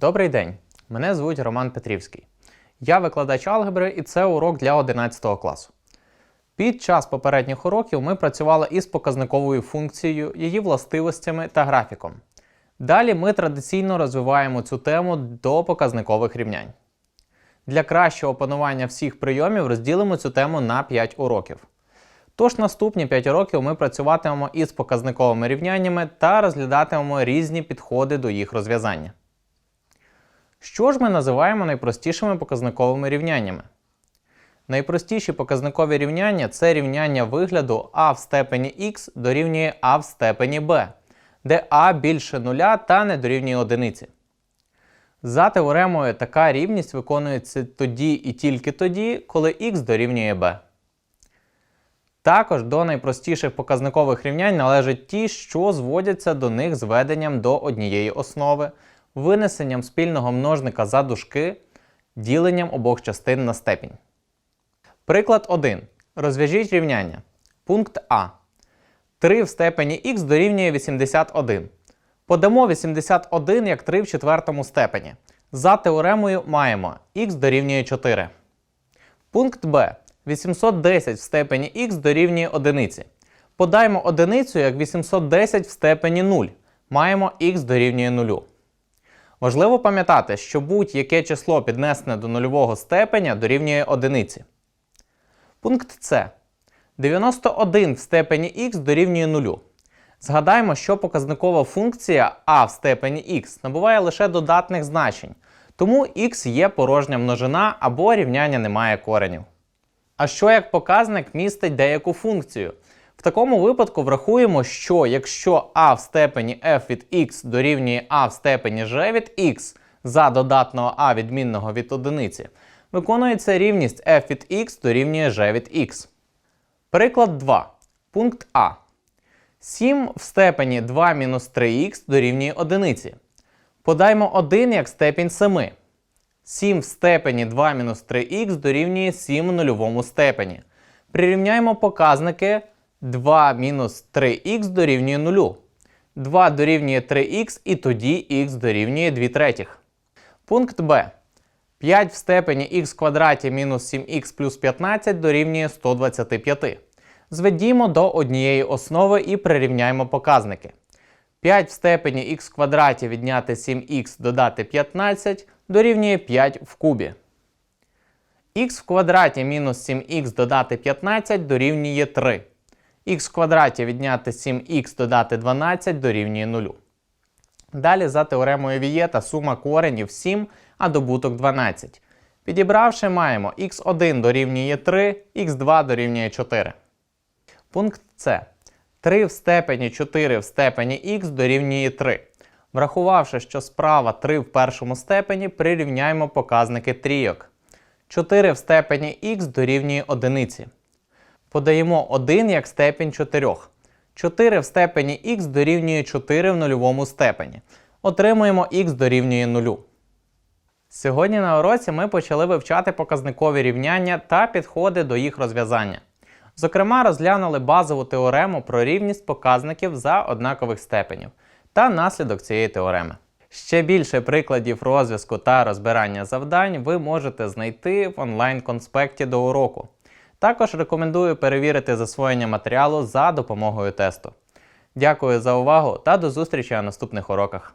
Добрий день! Мене звуть Роман Петрівський. Я викладач алгебри і це урок для 11 класу. Під час попередніх уроків ми працювали із показниковою функцією, її властивостями та графіком. Далі ми традиційно розвиваємо цю тему до показникових рівнянь. Для кращого опанування всіх прийомів розділимо цю тему на 5 уроків. Тож наступні 5 уроків ми працюватимемо із показниковими рівняннями та розглядатимемо різні підходи до їх розв'язання. Що ж ми називаємо найпростішими показниковими рівняннями? Найпростіші показникові рівняння це рівняння вигляду а в степені х дорівнює а в степені b, де а більше нуля та не дорівнює одиниці. За теоремою така рівність виконується тоді і тільки тоді, коли х дорівнює b. Також до найпростіших показникових рівнянь належать ті, що зводяться до них зведенням до однієї основи, винесенням спільного множника за дужки, діленням обох частин на степінь. Приклад 1. Розв'яжіть рівняння. Пункт А. 3 в степені х дорівнює 81. Подамо 81 як 3 в четвертому степені. За теоремою маємо х дорівнює 4. Пункт Б. 810 в степені х дорівнює 1. Подаймо одиницю як 810 в степені 0. Маємо х дорівнює 0. Важливо пам'ятати, що будь-яке число піднесене до нульового степеня дорівнює 1. Пункт С. 91 в степені х дорівнює 0. Згадаємо, що показникова функція а в степені х набуває лише додатних значень, тому х є порожня множина або рівняння не має коренів. А що як показник містить деяку функцію? Такому випадку врахуємо, що якщо а в степені f від x дорівнює а в степені g від x за додатного а відмінного від одиниці, виконується рівність f від x дорівнює g від x. Приклад 2. Пункт А. 7 в степені 2 мінус 3х дорівнює 1. Подаймо 1 як степінь 7. 7 в степені 2 мінус 3х дорівнює 7 в нульовому степені. Прирівняємо показники 2 мінус 3х дорівнює 0. 2 дорівнює 3х і тоді х дорівнює 2 третіх. Пункт Б. 5 в степені х квадраті мінус 7х плюс 15 дорівнює 125. Зведімо до однієї основи і прирівняємо показники. 5 в степені х квадраті відняти 7х додати 15 дорівнює 5 в кубі. х в квадраті мінус 7х додати 15 дорівнює 3. Х в квадраті відняти 7х додати 12 дорівнює 0. Далі за теоремою Вієта сума коренів 7, а добуток 12. Підібравши, маємо х1 дорівнює 3, х2 дорівнює 4. Пункт С. 3 в степені 4 в степені х дорівнює 3. Врахувавши, що справа 3 в першому степені, прирівняємо показники трійок. 4 в степені х дорівнює 1. Подаємо 1 як степінь 4. 4 в степені х дорівнює 4 в нульовому степені. Отримуємо х дорівнює 0. Сьогодні на уроці ми почали вивчати показникові рівняння та підходи до їх розв'язання. Зокрема, розглянули базову теорему про рівність показників за однакових степенів та наслідок цієї теореми. Ще більше прикладів розв'язку та розбирання завдань ви можете знайти в онлайн-конспекті до уроку. Також рекомендую перевірити засвоєння матеріалу за допомогою тесту. Дякую за увагу та до зустрічі на наступних уроках.